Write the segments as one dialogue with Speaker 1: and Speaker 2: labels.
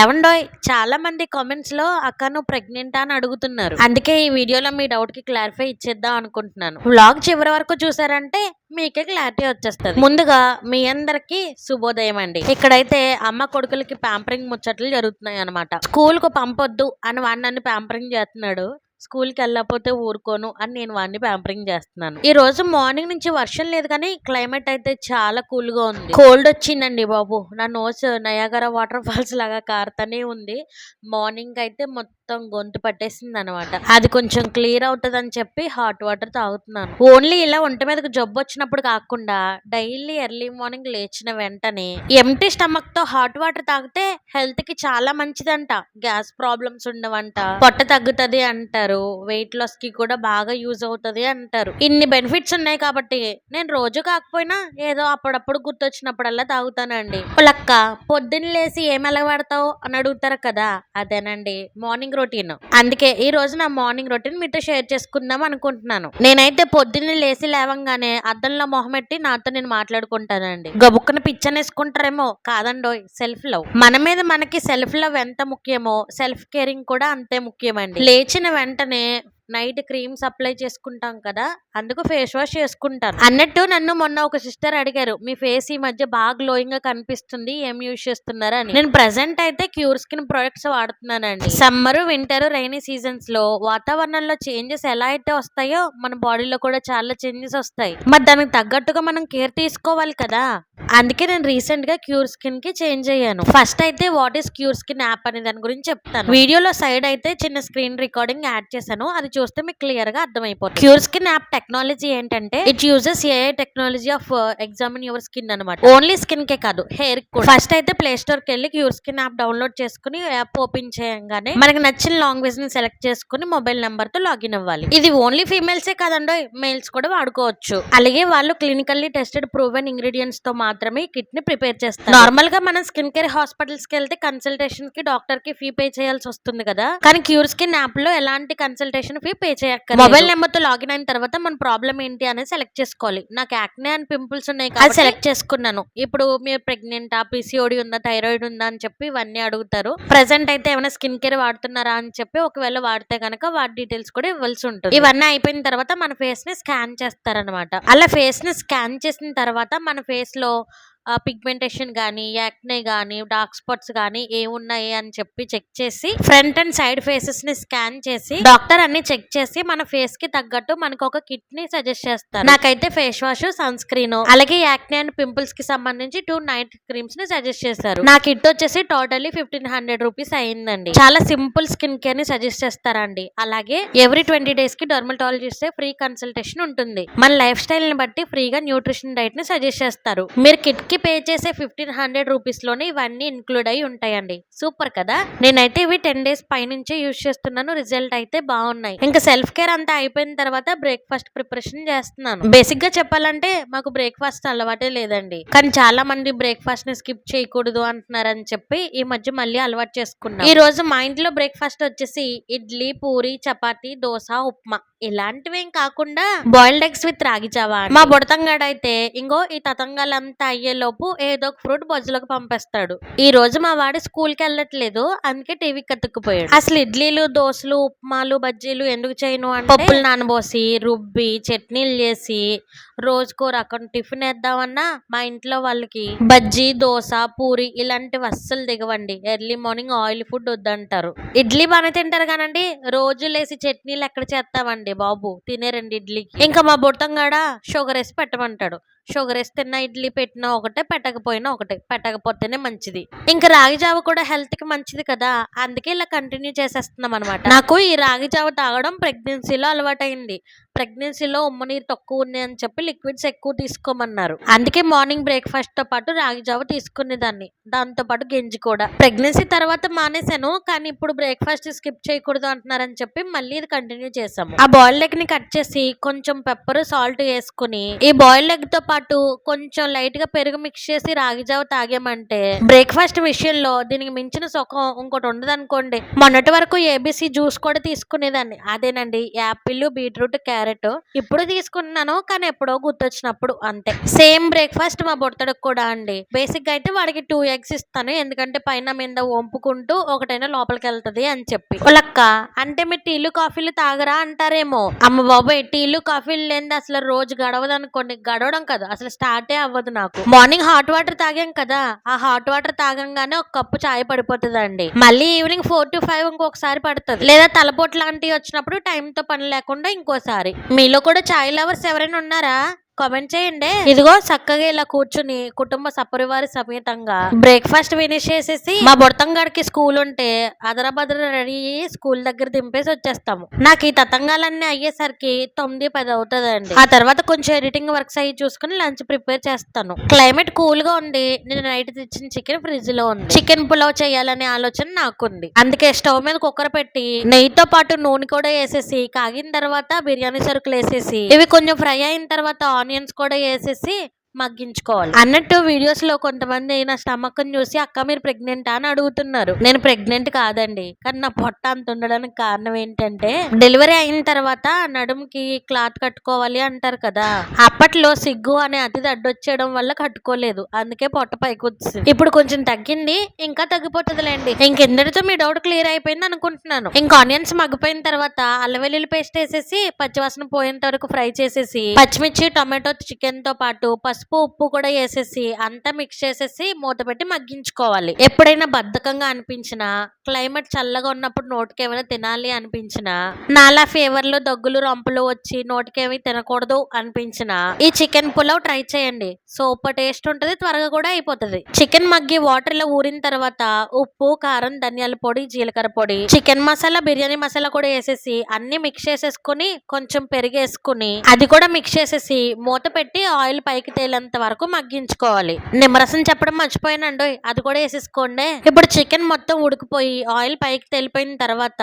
Speaker 1: ఏమండోయ్ చాలా మంది కామెంట్స్లో అక్క నువ్వు ప్రెగ్నెంట్ అని అడుగుతున్నారు. అందుకే ఈ వీడియోలో మీ డౌట్కి క్లారిఫై ఇచ్చేద్దాం అనుకుంటున్నాను. వ్లాగ్ చివరి వరకు చూసారంటే మీకే క్లారిటీ వచ్చేస్తుంది. ముందుగా మీ అందరికి శుభోదయం అండి. ఇక్కడైతే అమ్మ కొడుకులకి ప్యాంపరింగ్ ముచ్చట్లు జరుగుతున్నాయి అనమాట స్కూల్కు పంపొద్దు అని వాడిని నన్ను ప్యాంపరింగ్ చేస్తున్నాడు. స్కూల్కి వెళ్ళకపోతే ఊరుకోను అని నేను వాడిని ప్యాంపరింగ్ చేస్తున్నాను. ఈ రోజు మార్నింగ్ నుంచి వర్షం లేదు కానీ క్లైమేట్ అయితే చాలా కూల్గా ఉంది. కోల్డ్ వచ్చిందండి బాబు. నా నోస్ నయాగర వాటర్ ఫాల్స్ లాగా కారుతూనే ఉంది. మార్నింగ్ అయితే మొత్తం గొంతు పట్టేసింది అనమాట అది కొంచెం క్లియర్ అవుతుంది అని చెప్పి హాట్ వాటర్ తాగుతున్నాను. ఓన్లీ ఇలా ఒంటి మీదకి జబ్బు వచ్చినప్పుడు కాకుండా డైలీ ఎర్లీ మార్నింగ్ లేచిన వెంటనే ఎంటీ స్టమక్తో హాట్ వాటర్ తాగితే హెల్త్కి చాలా మంచిదంట. గ్యాస్ ప్రాబ్లమ్స్ ఉండవంట. పొట్ట తగ్గుతుంది అంటారు. వెయిట్ లాస్కి కూడా బాగా యూజ్ అవుతది అంటారు. ఇన్ని బెనిఫిట్స్ ఉన్నాయి కాబట్టి నేను రోజు కాకపోయినా ఏదో అప్పుడప్పుడు గుర్తొచ్చినప్పుడల్లా తాగుతానండి. లక్క పొద్దున్న లేసి ఏం ఎలగబడతావు అని అడుగుతారు కదా. అదేనండి మార్నింగ్ రొటీన్ అందుకే ఈ రోజు నా మార్నింగ్ రొటీన్ మీతో షేర్ చేసుకుందాం అనుకుంటున్నాను. నేనైతే పొద్దున్న లేసి లేవంగానే అద్దంలో మొహం పెట్టి నాతో నేను మాట్లాడుకుంటానండి. గబుక్కున పిచ్చనేసుకుంటారేమో కాదండోయ్ సెల్ఫ్ లవ్ మన మీద మనకి సెల్ఫ్ లవ్ ఎంత ముఖ్యమో సెల్ఫ్ కేరింగ్ కూడా అంతే ముఖ్యమండి. లేచిన వెంట వెంటనే నైట్ క్రీమ్స్ అప్లై చేసుకుంటాం కదా అందుకు ఫేస్ వాష్ చేసుకుంటాను. అన్నట్టు నన్ను మొన్న ఒక సిస్టర్ అడిగారు మీ ఫేస్ ఈ మధ్య బాగా గ్లోయింగ్గా కనిపిస్తుంది ఏం యూజ్ చేస్తున్నారు? అని. నేను ప్రెసెంట్ అయితే క్యూర్ స్కిన్ ప్రొడక్ట్స్ వాడుతున్నానండి. సమ్మర్ వింటర్ రైనీ సీజన్స్లో వాతావరణంలో చేంజెస్ ఎలా అయితే వస్తాయో మన బాడీలో కూడా చాలా చేంజెస్ వస్తాయి. మరి దానికి తగ్గట్టుగా మనం కేర్ తీసుకోవాలి కదా. అందుకే నేను రీసెంట్గా క్యూర్ స్కిన్కి చేంజ్ అయ్యాను. ఫస్ట్ అయితే what is Cure Skin app అనే దాని గురించి చెప్తాను. వీడియోలో సైడ్ అయితే చిన్న స్క్రీన్ రికార్డింగ్ యాడ్ చేశాను. అది చూస్తే మీకు క్లియర్గా అర్థమైపోతుంది. క్యూర్ స్కిన్ యాప్ టెక్నాలజీ ఏంటంటే it uses AI technology of examine your skin అనమాట ఓన్లీ స్కిన్ కే కాదు హెయిర్ కూడా. ఫస్ట్ అయితే ప్లే స్టోర్కి వెళ్ళి క్యూర్ స్కిన్ యాప్ డౌన్లోడ్ చేసుకుని యాప్ ఓపెన్ చేయగానే మనకి నచ్చిన లాంగ్వేజ్ని సెలెక్ట్ చేసుకుని మొబైల్ నెంబర్తో లాగిన్ అవ్వాలి. ఇది ఓన్లీ ఫీమేల్స్ ఏ కాదండో మేల్స్ కూడా వాడుకోవచ్చు. అలాగే వాళ్ళు క్లినికల్లీ టెస్టెడ్ ప్రూవెన్ ఇంగ్రీడియంట్స్తో మాత్రమే కిట్ని ప్రిపేర్ చేస్తారు. నార్మల్గా మనం స్కిన్ కేర్ హాస్పిటల్స్కి వెళ్తే కన్సల్టేషన్కి డాక్టర్కి ఫీ పే చేయాల్సి వస్తుంది కదా. కానీ క్యూర్ స్కిన్ యాప్లో ఎలాంటి కన్సల్టేషన్ ఫీ పే చేయక్కర్ మొబైల్ నెంబర్తో లాగిన్ అయిన తర్వాత మన ప్రాబ్లం ఏంటి అనేది సెలెక్ట్ చేసుకోవాలి. నాకు యాక్నే అండ్ పింపుల్స్ ఉన్నాయి అది సెలెక్ట్ చేసుకున్నాను. ఇప్పుడు మీరు ప్రెగ్నెంట్ ఆ పిసిఓడి ఉందా థైరాయిడ్ ఉందా అని చెప్పి ఇవన్నీ అడుగుతారు. ప్రెసెంట్ అయితే ఏమైనా స్కిన్ కేర్ వాడుతున్నారా అని చెప్పి ఒకవేళ వాడితే కనుక వాటి డీటెయిల్స్ కూడా ఇవ్వాల్సి ఉంటుంది. ఇవన్నీ అయిపోయిన తర్వాత మన ఫేస్ని స్కాన్ చేస్తారనమాట అలా ఫేస్ని స్కాన్ చేసిన తర్వాత మన ఫేస్లో పిగ్మెంటేషన్ కానీ యాక్నే కానీ డార్క్ స్పాట్స్ కానీ ఏమున్నాయి అని చెప్పి చెక్ చేసి ఫ్రంట్ అండ్ సైడ్ ఫేసెస్ని స్కాన్ చేసి డాక్టర్ అన్ని చెక్ చేసి మన ఫేస్కి తగ్గట్టు మనకు ఒక కిట్ని సజెస్ట్ చేస్తారు. నాకైతే ఫేస్ వాష్ సన్ స్క్రీన్ అలాగే యాక్నే అండ్ పింపుల్స్కి సంబంధించి టూ నైట్ క్రీమ్స్ని సజెస్ట్ చేస్తారు. నా కిట్ వచ్చేసి టోటల్లీ ఫిఫ్టీన్ హండ్రెడ్ రూపీస్ అయిందండి. చాలా సింపుల్ స్కిన్ కేర్ని సజెస్ట్ చేస్తారండి. అలాగే ఎవ్రీ ట్వంటీ డేస్కి డర్మటాలజిస్ట్ ఫ్రీ కన్సల్టేషన్ ఉంటుంది. మన లైఫ్ స్టైల్ని బట్టి ఫ్రీగా న్యూట్రిషన్ డైట్ని సజెస్ట్ చేస్తారు. మీరు కిట్ కి పే చేసే ఫిఫ్టీన్ హండ్రెడ్ రూపీస్లోనే ఇవన్నీ ఇన్క్లూడ్ అయి ఉంటాయండి. సూపర్ కదా? నేనైతే ఇవి టెన్ డేస్ పైనుంచే యూజ్ చేస్తున్నాను. రిజల్ట్ అయితే బాగున్నాయి. ఇంకా సెల్ఫ్ కేర్ అంతా అయిపోయిన తర్వాత బ్రేక్ఫాస్ట్ ప్రిపరేషన్ చేస్తున్నాను. బేసిక్గా చెప్పాలంటే మాకు బ్రేక్ఫాస్ట్ అలవాటే లేదండి. కానీ చాలా మంది బ్రేక్ఫాస్ట్ని స్కిప్ చేయకూడదు అంటున్నారని చెప్పి ఈ మధ్య మళ్ళీ అలవాటు చేసుకున్నాం. ఈ రోజు మా ఇంట్లో బ్రేక్ఫాస్ట్ వచ్చేసి ఇడ్లీ పూరి చపాతి దోశ ఉప్మా. ఇలాంటివేం కాకుండా బాయిల్డ్ ఎగ్స్ విత్ రాగి జావా మా బుడతంగాడు అయితే ఇంకో ఈ తతంగాలంతా అయ్యే లోపు ఏదో ఒక ఫ్రూట్ బొజ్జులకు పంపిస్తాడు. ఈ రోజు మా వాడు స్కూల్కి వెళ్ళట్లేదు. అందుకే టీవీ కతుక్కుపోయాడు అసలు ఇడ్లీలు దోశలు ఉప్మాలు బజ్జీలు ఎందుకు చేయను అంటే పప్పులు నానబోసి రుబ్బి చట్నీలు చేసి రోజుకో రకం టిఫిన్ వేద్దామన్నా మా ఇంట్లో వాళ్ళకి బజ్జీ దోశ పూరి ఇలాంటివి అస్సలు దిగవండి. ఎర్లీ మార్నింగ్ ఆయిల్ ఫుడ్ వద్దంటారు. ఇడ్లీ బాగానే తింటారు కానండి రోజు లేసి చట్నీలు ఎక్కడ చేస్తామండి బాబు? తినే రెండు ఇడ్లీ ఇంకా మా బుట్టంగాడ షుగర్ వేసి పెట్టమంటాడు. షుగర్ వేసి తిన్న ఇడ్లీ పెట్టినా ఒకటే పెట్టకపోయినా ఒకటే. పెట్టకపోతేనే మంచిది. ఇంకా రాగి జావ కూడా హెల్త్కి మంచిది కదా అందుకే ఇలా కంటిన్యూ చేసేస్తున్నాం అనమాట నాకు ఈ రాగి జావ తాగడం ప్రెగ్నెన్సీలో అలవాటైంది ప్రెగ్నెన్సీలో ఉమ్మ నీరు తక్కువ అని చెప్పి లిక్విడ్స్ ఎక్కువ తీసుకోమన్నారు. అందుకే మార్నింగ్ బ్రేక్ఫాస్ట్తో పాటు రాగి జావ తీసుకునేదాన్ని. దాంతో పాటు గెంజి కూడా. ప్రెగ్నెన్సీ తర్వాత మానేశాను కానీ ఇప్పుడు బ్రేక్ఫాస్ట్ స్కిప్ చేయకూడదు అంటున్నారని చెప్పి మళ్ళీ ఇది కంటిన్యూ చేసాము ఆ బాయిల్డ్ ఎగ్ని కట్ చేసి కొంచెం పెప్పర్ సాల్ట్ వేసుకుని ఈ బాయిల్డ్ ఎగ్తో పాటు కొంచెం లైట్గా పెరుగు మిక్స్ చేసి రాగి జావ తాగామంటే బ్రేక్ఫాస్ట్ విషయంలో దీనికి మించిన సుఖం ఇంకోటి ఉండదు అనుకోండి మొన్నటి వరకు ఏబిసి జ్యూస్ కూడా తీసుకునేదాన్ని. అదేనండి యాపిల్ బీట్రూట్ క్యారెట్ క్యారెట్ ఇప్పుడు తీసుకుంటున్నాను కానీ ఎప్పుడో గుర్తొచ్చినప్పుడు అంతే. సేమ్ బ్రేక్ఫాస్ట్ మా బుడతడికి కూడా అండి. బేసిక్గా అయితే వాడికి టూ ఎగ్స్ ఇస్తాను. ఎందుకంటే పైన మీద వంపుకుంటూ ఒకటైనా లోపలికి వెళ్తది అని చెప్పి. వాళ్ళక్క అంటే మీరు టీలు కాఫీలు తాగరా అంటారేమో. అమ్మ బాబాయ్ టీలు కాఫీలు లేని అసలు రోజు గడవదు అనుకోండి గడవడం కదా. అసలు స్టార్టే అవ్వదు నాకు. మార్నింగ్ హాట్ వాటర్ తాగాం కదా. ఆ హాట్ వాటర్ తాగంగానే ఒక కప్పు చాయ్ పడిపోతుందండి. మళ్ళీ ఈవినింగ్ ఫోర్ టు ఫైవ్ ఇంకొకసారి పడుతుంది. లేదా తలపోటు లాంటివి వచ్చినప్పుడు time తో పని లేకుండా ఇంకోసారి. మీలో కూడా చాయ్ లవర్స్ ఎవరైనా ఉన్నారా? కామెంట్ చేయండి. ఇదిగో చక్కగా ఇలా కూర్చుని కుటుంబ సపరివారి సమేతంగా బ్రేక్ఫాస్ట్ ఫినిష్ చేసేసి మా బొడతంగాడికి స్కూల్ ఉంటే అదరబదర రెడీ అయ్యి స్కూల్ దగ్గర దింపేసి వచ్చేస్తాము. నాకు ఈ తతంగాలన్నీ అయ్యేసరికి తొమ్మిది పది అవుతుందండి. ఆ తర్వాత కొంచెం ఎడిటింగ్ వర్క్స్ అయ్యి చూసుకుని లంచ్ ప్రిపేర్ చేస్తాను. క్లైమేట్ కూల్గా ఉండి నేను నైట్ తెచ్చిన చికెన్ ఫ్రిడ్జ్లో ఉంది. చికెన్ పులావ్ చేయాలనే ఆలోచన నాకుంది. అందుకే స్టవ్ మీద కుక్కర్ పెట్టి నెయ్యితో పాటు నూనె కూడా వేసేసి కాగిన తర్వాత బిర్యానీ సరుకులు వేసేసి ఇవి కొంచెం ఫ్రై అయిన తర్వాత ఆనియన్స్ కూడా వేసేసి మగ్గించుకోవాలి. అన్నట్టు వీడియోస్లో కొంతమంది నా స్టమక్ చూసి అక్క మీరు ప్రెగ్నెంట్ అని అడుగుతున్నారు. నేను ప్రెగ్నెంట్ కాదండి. కానీ నా పొట్ట అంత ఉండడానికి కారణం ఏంటంటే డెలివరీ అయిన తర్వాత నడుముకి క్లాత్ కట్టుకోవాలి అంటారు కదా. అప్పట్లో సిగ్గు అనే అతిథి అడ్డొచ్చేయడం వల్ల కట్టుకోలేదు. అందుకే పొట్ట పైకి వచ్చింది ఇప్పుడు కొంచెం తగ్గింది ఇంకా తగ్గిపోతుందిలేండి. ఇంకెందరితో మీ డౌట్ క్లియర్ అయిపోయింది అనుకుంటున్నాను. ఇంకా ఆనియన్స్ మగ్గిపోయిన తర్వాత అల్లవెల్లుల్లి పేస్ట్ వేసేసి పచ్చివాసన పోయేంత వరకు ఫ్రై చేసేసి పచ్చిమిర్చి టొమాటో చికెన్తో పాటు పసుపు ఉప్పు కూడా వేసేసి అంతా మిక్స్ చేసేసి మూత పెట్టి మగ్గించుకోవాలి. ఎప్పుడైనా బద్ధకంగా అనిపించినా క్లైమేట్ చల్లగా ఉన్నప్పుడు నోటికి ఏమైనా తినాలి అనిపించినా నాలా ఫీవర్లు దగ్గులు రంపులు వచ్చి నోటికి తినకూడదు అనిపించినా ఈ చికెన్ పులావ్ ట్రై చేయండి. సూపర్ టేస్ట్ ఉంటుంది త్వరగా కూడా అయిపోతుంది. చికెన్ మగ్గి వాటర్లో ఊరిన తర్వాత ఉప్పు కారం ధనియాల పొడి జీలకర్ర పొడి చికెన్ మసాలా బిర్యానీ మసాలా కూడా వేసేసి అన్ని మిక్స్ చేసేసుకుని కొంచెం పెరిగేసుకుని అది కూడా మిక్స్ చేసేసి మూత పెట్టి ఆయిల్ పైకి తేలి తేలేంత వరకు మగ్గించుకోవాలి. నిమ్మరసం చెప్పడం మర్చిపోయానండి అది కూడా వేసేసుకోండి. ఇప్పుడు చికెన్ మొత్తం ఉడికిపోయి ఆయిల్ పైకి తేలిపోయిన తర్వాత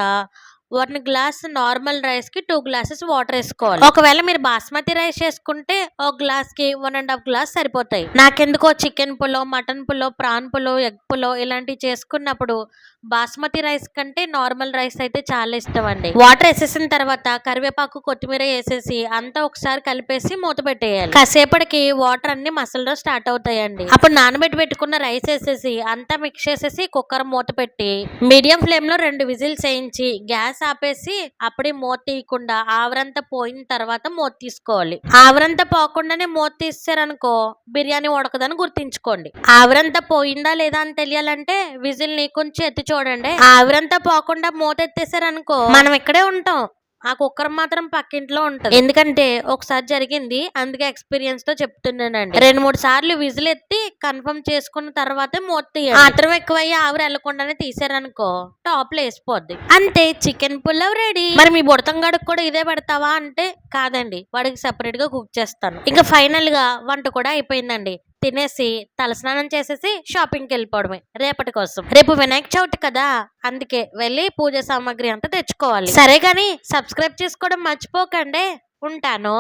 Speaker 1: వన్ గ్లాస్ నార్మల్ రైస్కి టూ గ్లాసెస్ వాటర్ వేసుకోవాలి. ఒకవేళ మీరు బాస్మతి రైస్ చేసుకుంటే ఒక గ్లాస్కి వన్ అండ్ హాఫ్ గ్లాస్ సరిపోతాయి. నాకెందుకో chicken pulao mutton pulao prawn pulao egg pulao ఇలాంటివి చేసుకున్నప్పుడు బాస్మతి రైస్ కంటే నార్మల్ రైస్ అయితే చాలా ఇష్టం అండి వాటర్ వేసేసిన తర్వాత కరివేపాకు కొత్తిమీర వేసేసి అంతా ఒకసారి కలిపేసి మూత పెట్టేయాలి. కాసేపటికి వాటర్ అన్ని మసలడం స్టార్ట్ అవుతాయండి. అప్పుడు నానబెట్టి పెట్టుకున్న రైస్ వేసేసి అంతా మిక్స్ చేసేసి కుక్కర్ మూత పెట్టి మీడియం ఫ్లేమ్లో రెండు విజిల్స్ వేయించి గ్యాస్ ఆపేసి అప్పుడే మూత తీయకుండా ఆవరంతా పోయిన తర్వాత మూత తీసుకోవాలి. ఆవరంతా పోకుండానే మూత తీసారనుకో బిర్యానీ ఉడకదని గుర్తించుకోండి. ఆవరంతా పోయిందా లేదా అని తెలియాలంటే విజిల్ని కొంచెం ఎత్తి చూడండి. ఆవిరంతా పోకుండా మూత ఎత్తేసారనుకో మనం ఇక్కడే ఉంటాం. ఆ కుక్కర్ మాత్రం పక్కింట్లో ఉంటది. ఎందుకంటే ఒకసారి జరిగింది. అందుకే ఎక్స్పీరియన్స్తో చెప్తున్నానండి. రెండు మూడు సార్లు విజిల్ ఎత్తి కన్ఫర్మ్ చేసుకున్న తర్వాతే మూత తీయాలి మాత్రం ఎక్కువయ్యి ఆవిరి వెళ్ళకుండానే తీసారనుకో టాప్లో వేసిపోద్ది. అంతే చికెన్ పులావ్ రెడీ. మరి మీ బుడతంగాడికి కూడా ఇదే పెడతావా అంటే కాదండి. వాడికి సెపరేట్గా కుక్ చేస్తాను. ఇంకా ఫైనల్గా వంట కూడా అయిపోయిందండి. తినేసి తలస్నానం చేసేసి షాపింగ్కి వెళ్ళిపోవడమే రేపటి కోసం. రేపు వినాయక చవితి కదా అందుకే వెళ్ళి పూజ సామాగ్రి అంతా తెచ్చుకోవాలి. సరే కానీ సబ్స్క్రైబ్ చేసుకోవడం మర్చిపోకండి. ఉంటాను.